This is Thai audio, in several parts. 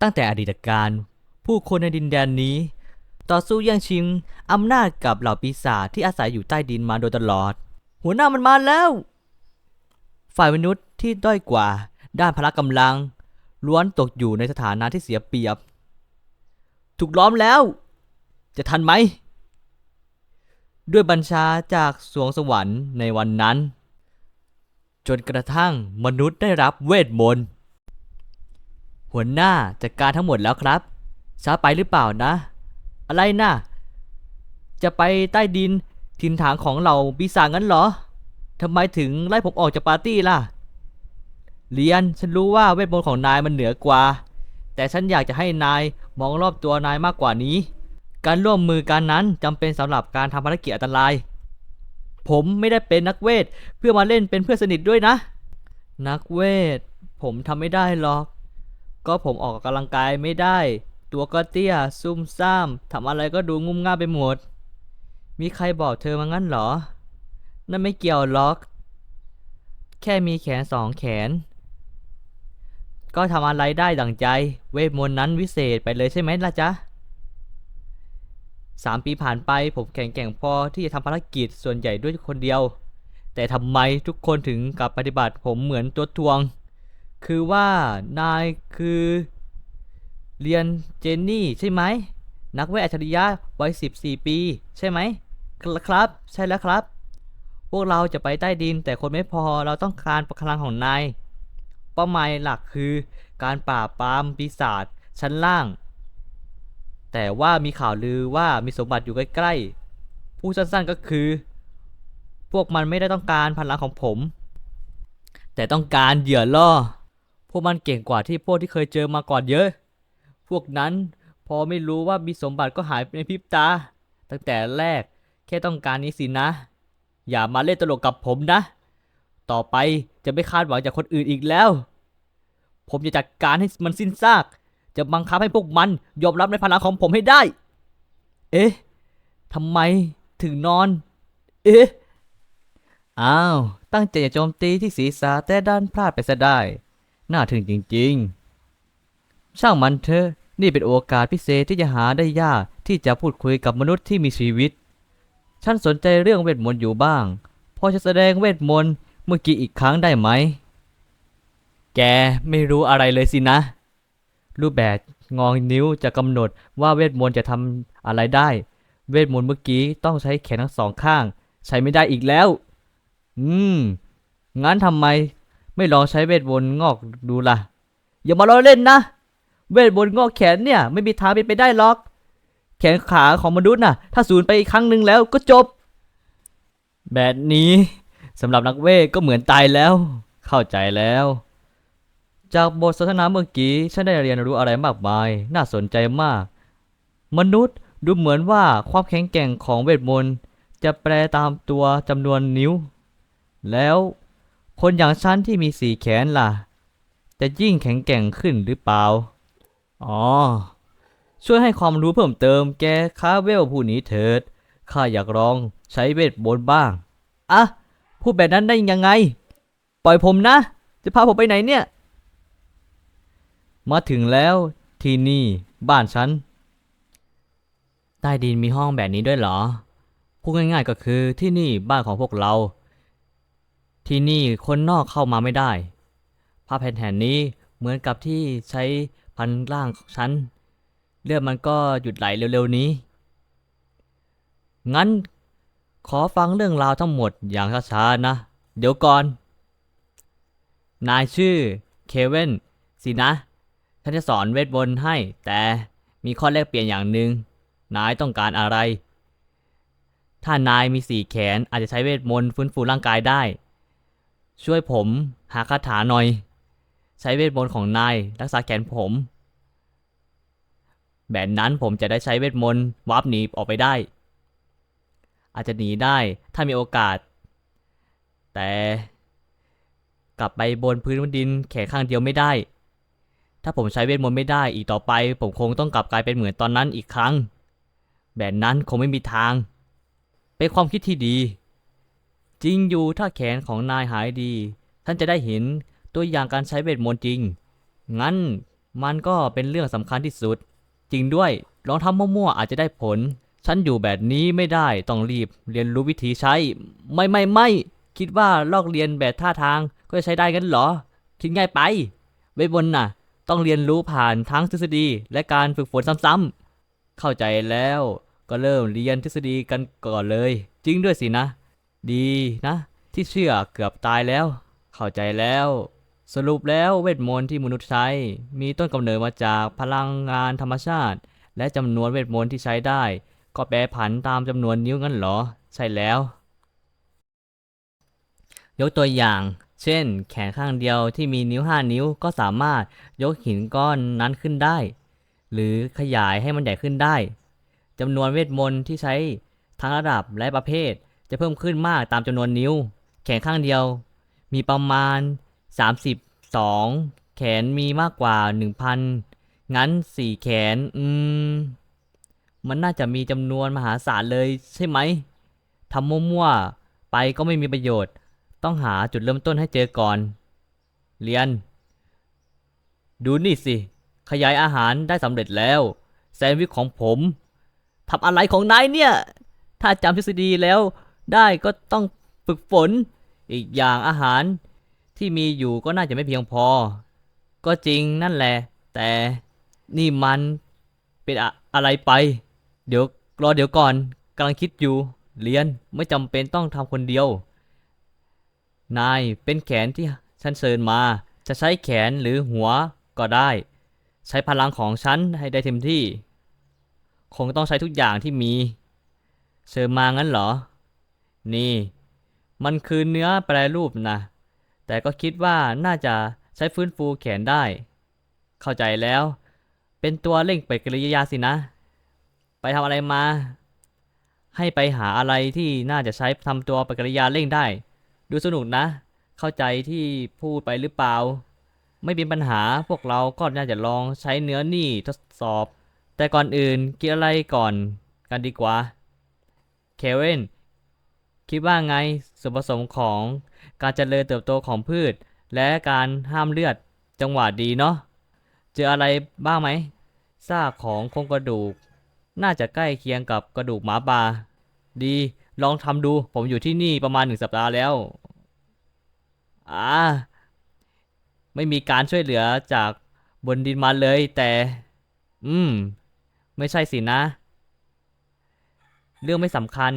ตั้งแต่อดีตการ ผู้คนในดินแดนนี้ ต่อสู้แย่งชิงอำนาจกับเหล่าปีศาจที่อาศัยอยู่ใต้ดินมาโดยตลอด หัวหน้ามันมาแล้ว ฝ่ายมนุษย์ที่ด้อยกว่า ด้านพละกำลัง ล้วนตกอยู่ในสถานะที่เสียเปรียบ ถูกล้อมแล้ว จะทันไหม ด้วยบัญชาจากสวงสวรรค์ในวันนั้น จนกระทั่งมนุษย์ได้รับเวทมนต์ หัวหน้าจัดการทั้งหมดแล้วครับ ช้าไปหรือเปล่านะ อะไรนะจะไปใต้ดินถิ่นฐานของเราปีศาจงั้นเหรอทำไมถึงไล่ผมออกจากปาร์ตี้ล่ะ เรียนฉันรู้ว่าเวทมนต์ของนายมันเหนือกว่า แต่ฉันอยากจะให้นายมองรอบตัวนายมากกว่านี้ การร่วมมือกันนั้นจำเป็นสำหรับการทำภารกิจอันตราย ผมไม่ได้เป็นนักเวทเพื่อมาเล่นเป็นเพื่อนสนิทด้วยนะ นักเวทผมทำไม่ได้หรอก ก็ผมออกกำลังกายไม่ได้ ตัวก็เตี้ย ซุ่มซ่ามทำอะไรก็ดูงุ่มง่ามไปหมด มีใครบอกเธอมางั้นเหรอ นั่นไม่เกี่ยวหรอก แค่มีแขนสองแขน ก็ทำอะไรได้ดั่งใจ เวทมนต์นั้นวิเศษไปเลยใช่ไหมล่ะจ๊ะสามปีผ่านไปผมแข็งแกร่งพอที่จะทำภารกิจส่วนใหญ่ด้วยคนเดียว แต่ทำไมทุกคนถึงกลับปฏิบัติผมเหมือนตัวทวง คือว่านายคือเรียนเจนนี่ใช่ไหม นักเวทอัจฉริยะวัย14 ปี ใช่ไหมครับ ใช่แล้วครับ พวกเราจะไปใต้ดินแต่คนไม่พอเราต้องการพลังของนาย เป้าหมายหลักคือการปราบปรามปีศาจชั้นล่าง แต่ว่ามีข่าวลือว่ามีสมบัติอยู่ใกล้ๆผู้สั้นๆก็คือ พวกมันไม่ได้ต้องการพลังของผม แต่ต้องการเหยื่อล่อ วกมันเก่งกว่าที่พวกที่เคยเจอมาก่อนเยอะ พวกนั้นพอไม่รู้ว่ามีสมบัติก็หายไปในพริบตา ตั้งแต่แรกแค่ต้องการนี้สินะ อย่ามาเล่นตลกกับผมนะ ต่อไปจะไม่คาดหวังจากคนอื่นอีกแล้ว ผมจะจัดการให้มันสิ้นซาก จะบังคับให้พวกมันยอมรับในพลังของผมให้ได้ เอ๊ะทำไมถึงนอน เอ๊ะ อ้าว ตั้งใจจะโจมตีที่ศีรษะแต่ด้านพลาดไปซะได้ น่าถึงจริงๆ ช่างมันเถอะ นี่เป็นโอกาสพิเศษที่จะหาได้ยากที่จะพูดคุยกับมนุษย์ที่มีชีวิต ฉันสนใจเรื่องเวทมนต์อยู่บ้าง พอจะแสดงเวทมนต์เมื่อกี้อีกครั้งได้ไหม แกไม่รู้อะไรเลยสินะ รูปแบบงองนิ้วจะกำหนดว่าเวทมนต์จะทำอะไรได้ เวทมนต์เมื่อกี้ต้องใช้แขนทั้งสองข้าง ใช้ไม่ได้อีกแล้ว อืม งั้นทำไม ไม่ลองใช้เวทมนต์งอกดูล่ะ อย่ามาล้อเล่นนะ เวทมนต์งอกแขนเนี่ย ไม่มีทางเป็นไปได้หรอก แขนขาของมนุษย์น่ะ ถ้าสูญไปอีกครั้งหนึ่งแล้วก็จบ แบบนี้สำหรับนักเวทก็เหมือนตายแล้ว เข้าใจแล้ว จากบทสนทนาเมื่อกี้ฉันได้เรียนรู้อะไรมากมาย น่าสนใจมาก มนุษย์ดูเหมือนว่าความแข็งแกร่งของเวทมนต์จะแปรตามตัวจำนวนนิ้ว แล้ว คนอย่างฉันที่มีสี่แขนล่ะ จะยิ่งแข็งแกร่งขึ้นหรือเปล่า อ๋อ ช่วยให้ความรู้เพิ่มเติมแกคาเวลผู้นี้เถิด ข้าอยากลองใช้เวทมนบ้าง อะ พูดแบบนั้นได้ยังไง ปล่อยผมนะ จะพาผมไปไหนเนี่ย มาถึงแล้วที่นี่บ้านฉัน ใต้ดินมีห้องแบบนี้ด้วยเหรอ พูดง่ายๆก็คือที่นี่บ้านของพวกเรา ที่นี่คนนอกเข้ามาไม่ได้ ผ้าแผ่นแผ่นนี้เหมือนกับที่ใช้พันร่างของฉัน เลือดมันก็หยุดไหลเร็วๆนี้ งั้นขอฟังเรื่องราวทั้งหมดอย่างช้าๆนะ เดี๋ยวก่อน นายชื่อเคเวนสินะ ฉันจะสอนเวทมนต์ให้ แต่มีข้อแลกเปลี่ยนอย่างหนึ่ง นายต้องการอะไร ถ้านายมีสี่แขนอาจจะใช้เวทมนต์ฟื้นฟูร่างกายได้ ช่วยผมหาคาถาหน่อย ใช้เวทมนต์ของนายรักษาแขนผม แบบนั้นผมจะได้ใช้เวทมนต์วาร์ปหนีออกไปได้ อาจจะหนีได้ถ้ามีโอกาส แต่กลับไปบนพื้นดินแขนข้างเดียวไม่ได้ ถ้าผมใช้เวทมนต์ไม่ได้อีกต่อไป ผมคงต้องกลับกลายเป็นเหมือนตอนนั้นอีกครั้ง แบบนั้นคงไม่มีทาง เป็นความคิดที่ดี จริงอยู่ถ้าแขนของนายหายดี ท่านจะได้เห็นตัวอย่างการใช้เวทมนต์จริง งั้นมันก็เป็นเรื่องสำคัญที่สุด จริงด้วยลองทำมั่วๆอาจจะได้ผล ฉันอยู่แบบนี้ไม่ได้ต้องรีบเรียนรู้วิธีใช้ ไม่ไม่ไม่คิดว่าลอกเรียนแบบท่าทางก็จะใช้ได้กันเหรอ คิดง่ายไปเวทมนต์น่ะ ต้องเรียนรู้ผ่านทั้งทฤษฎีและการฝึกฝนซ้ำๆเข้าใจแล้วก็เริ่มเรียนทฤษฎีกันก่อนเลย จริงด้วยสินะ ดีนะ ที่เชื่อเกือบตายแล้ว เข้าใจแล้ว สรุปแล้วเวทมนต์ที่มนุษย์ใช้ มีต้นกำเนิดมาจากพลังงานธรรมชาติ และจำนวนเวทมนต์ที่ใช้ได้ ก็แปรผันตามจำนวนนิ้วงั้นเหรอ ใช่แล้ว ยกตัวอย่าง เช่น แขนข้างเดียวที่มีนิ้ว 5 นิ้วก็สามารถยกหินก้อนนั้นขึ้นได้ หรือขยายให้มันใหญ่ขึ้นได้จำนวนเวทมนต์ที่ใช้ทั้งระดับและประเภท จะเพิ่มขึ้นมากตามจำนวนนิ้ว แขนข้างเดียว มีประมาณ 32 แขนมีมากกว่า 1,000 งั้น 4 แขน อืม มันน่าจะมีจำนวนมหาศาลเลยใช่ไหมทำมั่วๆ ไปก็ไม่มีประโยชน์ ต้องหาจุดเริ่มต้นให้เจอก่อน เรียน ดูนี่สิ ขยายอาหารได้สำเร็จแล้ว แซนด์วิชของผมทำอะไรของนายเนี่ย ถ้าจำทฤษฎีแล้ว ได้ก็ต้องฝึกฝน อีกอย่างอาหารที่มีอยู่ก็น่าจะไม่เพียงพอ ก็จริงนั่นแหละ แต่นี่มันเป็นอะอะไรไป เดี๋ยวรอเดี๋ยวก่อนกำลังคิดอยู่ เรียนไม่จำเป็นต้องทำคนเดียว นายเป็นแขนที่ฉันเชิญมา จะใช้แขนหรือหัวก็ได้ ใช้พลังของฉันให้ได้เต็มที่ คงต้องใช้ทุกอย่างที่มี เชิญมางั้นเหรอ นี่ มันคือเนื้อแปรรูปนะ แต่ก็คิดว่าน่าจะใช้ฟื้นฟูแขนได้ เข้าใจแล้ว เป็นตัวเร่งปฏิกิริยาสินะ ไปทำอะไรมา ให้ไปหาอะไรที่น่าจะใช้ทำตัวปฏิกิริยาเร่งได้ ดูสนุกนะ เข้าใจที่พูดไปหรือเปล่า ไม่เป็นปัญหาพวกเราก็น่าจะลองใช้เนื้อนี่ทดสอบ แต่ก่อนอื่นกินอะไรก่อนกันดีกว่า เคเวน คิดว่าไงส่วนผสมของการเจริญเติบโตของพืช และการห้ามเลือดจังหวะดีเนาะเจออะไรบ้างไหมซากของโครงกระดูก น่าจะใกล้เคียงกับกระดูกหมาป่าดี ลองทำดูผมอยู่ที่นี่ประมาณหนึ่งสัปดาห์แล้วอ่าไม่มีการช่วยเหลือจากบนดินมาเลย แต่ อืม ไม่ใช่สินะ เรื่องไม่สำคัญ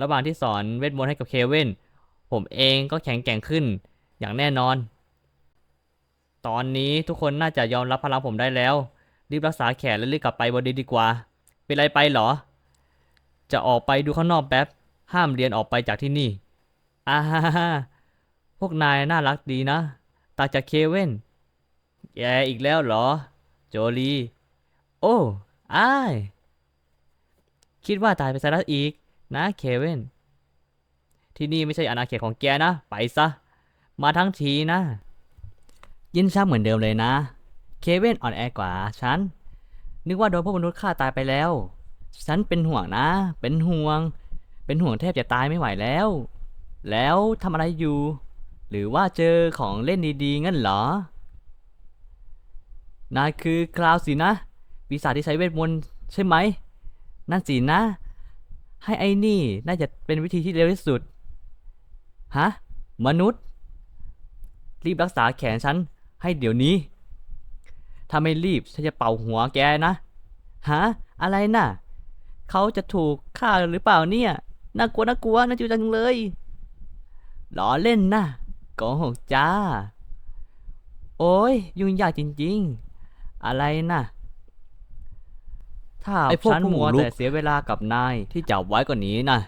ระหว่างที่สอนเวทมนต์ให้กับเควินผมเองก็แข็งแกร่งขึ้นอย่างแน่นอน ตอนนี้ทุกคนน่าจะยอมรับพลังผมได้แล้ว รีบรักษาแขนและรีบกลับไปบนดินดีกว่า เป็นไรไปเหรอ จะออกไปดูข้างนอกแป๊บ ห้ามเรียนออกไปจากที่นี่อ่าฮ่าฮ่าฮ่าพวกนายน่ารักดีนะตาจากเคเว่นแกอีกแล้วเหรอ โจลี โอ้อ้าย คิดว่าตายไปซะแล้วอีก นะเคเว่นที่นี่ไม่ใช่อาณาเขตของแกนะ ไปซะ มาทั้งทีนะ ยินช้าเหมือนเดิมเลยนะ เคเว่นอ่อนแอกว่าฉัน นึกว่าโดนพวกมนุษย์ฆ่าตายไปแล้ว ฉันเป็นห่วงนะ เป็นห่วง เป็นห่วงแทบจะตายไม่ไหวแล้ว แล้วทำอะไรอยู่ หรือว่าเจอของเล่นดีๆ งั้นเหรอนายคือคลาวสินะปีศาจที่ใช้เวทมนต์ใช่ไหม นั่นสินะ ให้ไอ้นี่น่าจะเป็นวิธีที่เร็วที่สุด ฮะ มนุษย์ รีบรักษาแขนฉัน ให้เดี๋ยวนี้ ถ้าไม่รีบฉันจะเป่าหัวแกนะ ฮะ อะไรน่ะ เขาจะถูกฆ่าหรือเปล่าเนี่ย น่ากลัวน่ากลัวน่าจูจังเลยหล้อเล่นนะโกหกจ้า โอ้ยยุ่งยากจริง ๆ อะไรน่ะ ถ้าไอ้พวกฉันผู้มัวบุกรุกแต่เสียเวลากับนายที่จับไว้กว่านี้นะ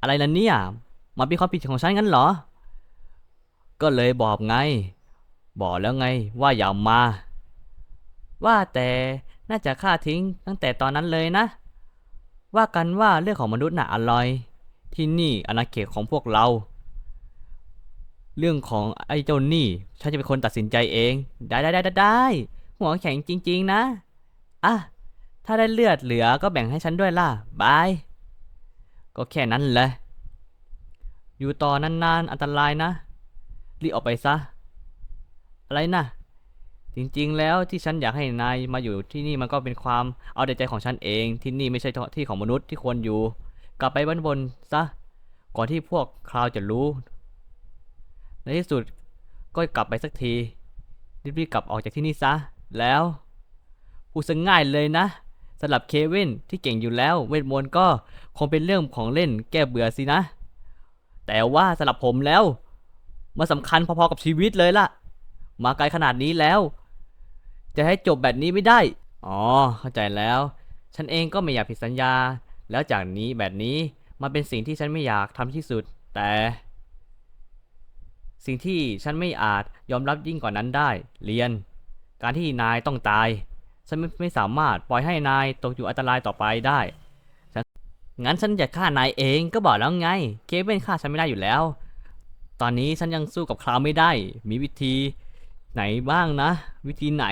อะไรล่ะเนี่ยมันเป็นความผิดของฉันงั้นเหรอ ก็เลยบอกไง บอกแล้วไงว่าอย่ามา ว่าแต่น่าจะฆ่าทิ้งตั้งแต่ตอนนั้นเลยนะ ว่ากันว่าเรื่องของมนุษย์น่ะอร่อย ที่นี่อาณาเขตของพวกเรา เรื่องของไอ้เจ้านี่ฉันจะเป็นคนตัดสินใจเอง ได้ได้ได้ได้ได้หัวแข็งจริง ๆ นะ อะ ถ้าได้เลือดเหลือก็แบ่งให้ฉันด้วยล่ะ บาย ก็แค่นั้นแหละ อยู่ต่อนานๆ อันตรายนะ รีบออกไปซะ อะไรนะ จริงๆ แล้วที่ฉันอยากให้นายมาอยู่ที่นี่มันก็เป็นความเอาแต่ใจของฉันเอง ที่นี่ไม่ใช่ที่ของมนุษย์ที่ควรอยู่ กลับไปบนบนซะ ก่อนที่พวกคราวจะรู้ ในที่สุดก็กลับไปสักที รีบๆ กลับออกจากที่นี่ซะ แล้วพูดซะง่ายเลยนะ สำหรับเควินที่เก่งอยู่แล้ว เวทมนต์ก็คงเป็นเรื่องของเล่นแก้เบื่อสินะ แต่ว่าสำหรับผมแล้ว มันสำคัญพอๆกับชีวิตเลยล่ะ มาไกลขนาดนี้แล้ว จะให้จบแบบนี้ไม่ได้ อ๋อ เข้าใจแล้ว ฉันเองก็ไม่อยากผิดสัญญา แล้วจากนี้แบบนี้มันเป็นสิ่งที่ฉันไม่อยากทำที่สุด แต่ สิ่งที่ฉันไม่อาจยอมรับยิ่งกว่านั้นได้ เรียน การที่นายต้องตาย ฉันไม่ไม่สามารถปล่อยให้นายตกอยู่อันตรายต่อไปได้ งั้นฉันจะฆ่านายเองก็บอกแล้วไง เคเว่นฆ่าฉันไม่ได้อยู่แล้ว ตอนนี้ฉันยังสู้กับคราวไม่ได้ มีวิธีไหนบ้างนะ วิธีไหน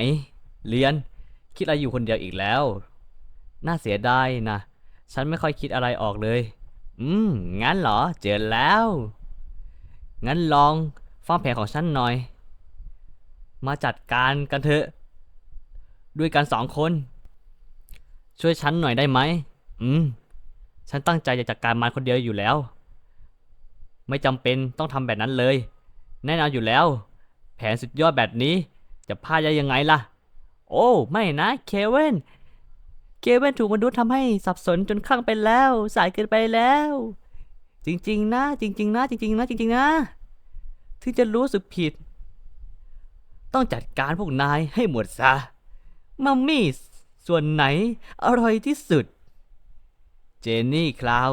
เรียน คิดอะไรอยู่คนเดียวอีกแล้ว น่าเสียดายนะ ฉันไม่ค่อยคิดอะไรออกเลย อืม งั้นเหรอ เจอแล้ว งั้นลองฟังแผนของฉันหน่อย มาจัดการกันเถอะ ด้วยกันสองคน ช่วยฉันหน่อยได้ไหม อืม ฉันตั้งใจจะจัดการมันคนเดียวอยู่แล้ว ไม่จำเป็นต้องทำแบบนั้นเลย แน่นอนอยู่แล้ว แผนสุดยอดแบบนี้ จะพลาดได้ยังไงล่ะ โอ้ ไม่นะ เคเวนเคเวนถูกมนุษย์ทำให้สับสนจนคลั่งไปแล้ว สายเกินไปแล้ว จริง ๆ นะ จริง ๆ นะ จริง ๆ นะ จริง ๆ นะ ที่จะรู้สึกผิด ต้องจัดการพวกนายให้หมดซะ มัมมี่ส่วนไหนอร่อยที่สุด เจนนี่คลาว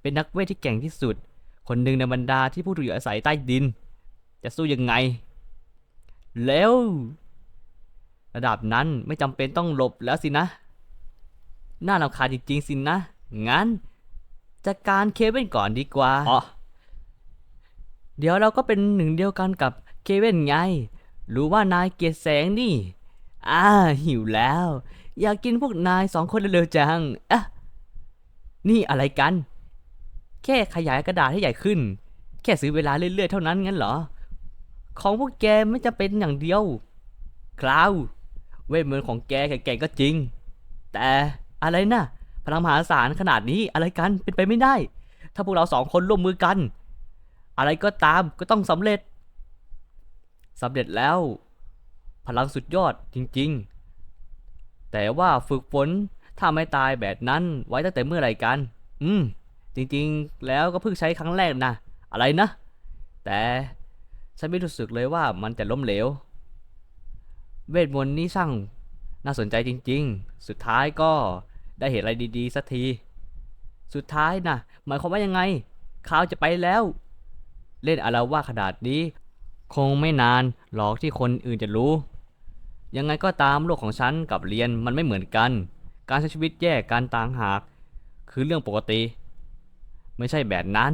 เป็นนักเวทที่เก่งที่สุด คนหนึ่งในบรรดาที่ผู้ถูกอยู่อาศัยใต้ดิน จะสู้ยังไง แล้ว ระดับนั้นไม่จำเป็นต้องหลบแล้วสินะ น่ารำคาญจริงๆสินะ งั้นจัดการเคเว่นก่อนดีกว่าอ๋อเดี๋ยวเราก็เป็นหนึ่งเดียวกันกับเคเว่นไง รู้ว่านายเกลียดแสงนี่ อ่า หิวแล้ว อยากกินพวกนายสองคนเร็วๆจังอะนี่อะไรกัน แค่ขยายกระดาษให้ใหญ่ขึ้น แค่ซื้อเวลาเรื่อยๆเท่านั้นงั้นเหรอ ของพวกแกไม่จะเป็นอย่างเดียวคลาว เวทมนต์ของแกแก่ๆก็จริง แต่อะไรนะพลังมหาศาลขนาดนี้อะไรกันเป็นไปไม่ได้ ถ้าพวกเราสองคนร่วมมือกัน อะไรก็ตามก็ต้องสำเร็จสำเร็จแล้ว พลังสุดยอดจริงๆ แต่ว่าฝึกฝนถ้าไม่ตายแบบนั้นไว้ตั้งแต่เมื่อไหร่กัน อืม จริงๆ แล้วก็เพิ่งใช้ครั้งแรกนะ อะไรนะ แต่ฉันไม่รู้สึกเลยว่ามันจะล้มเหลว เวทมนต์นี่ช่างน่าสนใจจริงๆ สุดท้ายก็ได้เห็นอะไรดีๆ สักที สุดท้ายนะหมายความว่ายังไงข่าวจะไปแล้ว เล่นอะไรว่าขนาดนี้ คงไม่นานหรอกที่คนอื่นจะรู้ ยังไงก็ตามโลกของฉันกับเรียนมันไม่เหมือนกัน การใช้ชีวิตแยกกันต่างหาก คือเรื่องปกติ ไม่ใช่แบบนั้น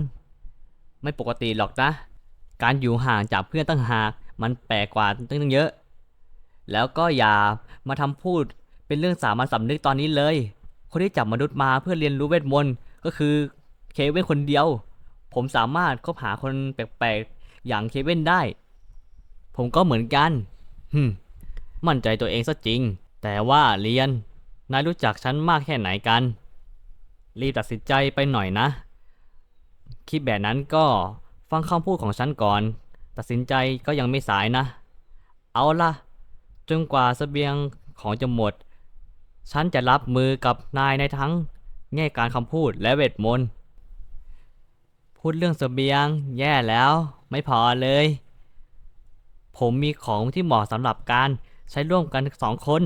ไม่ปกติหรอกนะ การอยู่ห่างจากเพื่อนตั้งหาก มันแปลกกว่าตั้งเยอะ แล้วก็อย่ามาทำพูดเป็นเรื่องสามัญสำนึกตอนนี้เลย คนที่จับมนุษย์มาเพื่อเรียนรู้เวทมนต์ก็คือเคเว่นคนเดียว ผมสามารถคบหาคนแปลกๆอย่างเคเว่นได้ ผมก็เหมือนกันฮึม มั่นใจตัวเองซะจริง แต่ว่าเรียน นายรู้จักฉันมากแค่ไหนกัน รีบตัดสินใจไปหน่อยนะ คิดแบบนั้นก็ฟังคำพูดของฉันก่อน ตัดสินใจก็ยังไม่สายนะ เอาล่ะ จนกว่าเสบียงของจะหมด ฉันจะรับมือกับนายในทั้งแง่การคำพูดและเวทมนต์ พูดเรื่องเสบียง แย่แล้ว ไม่พอเลย ผมมีของที่เหมาะสำหรับการ ใช้ร่วมกันสองคน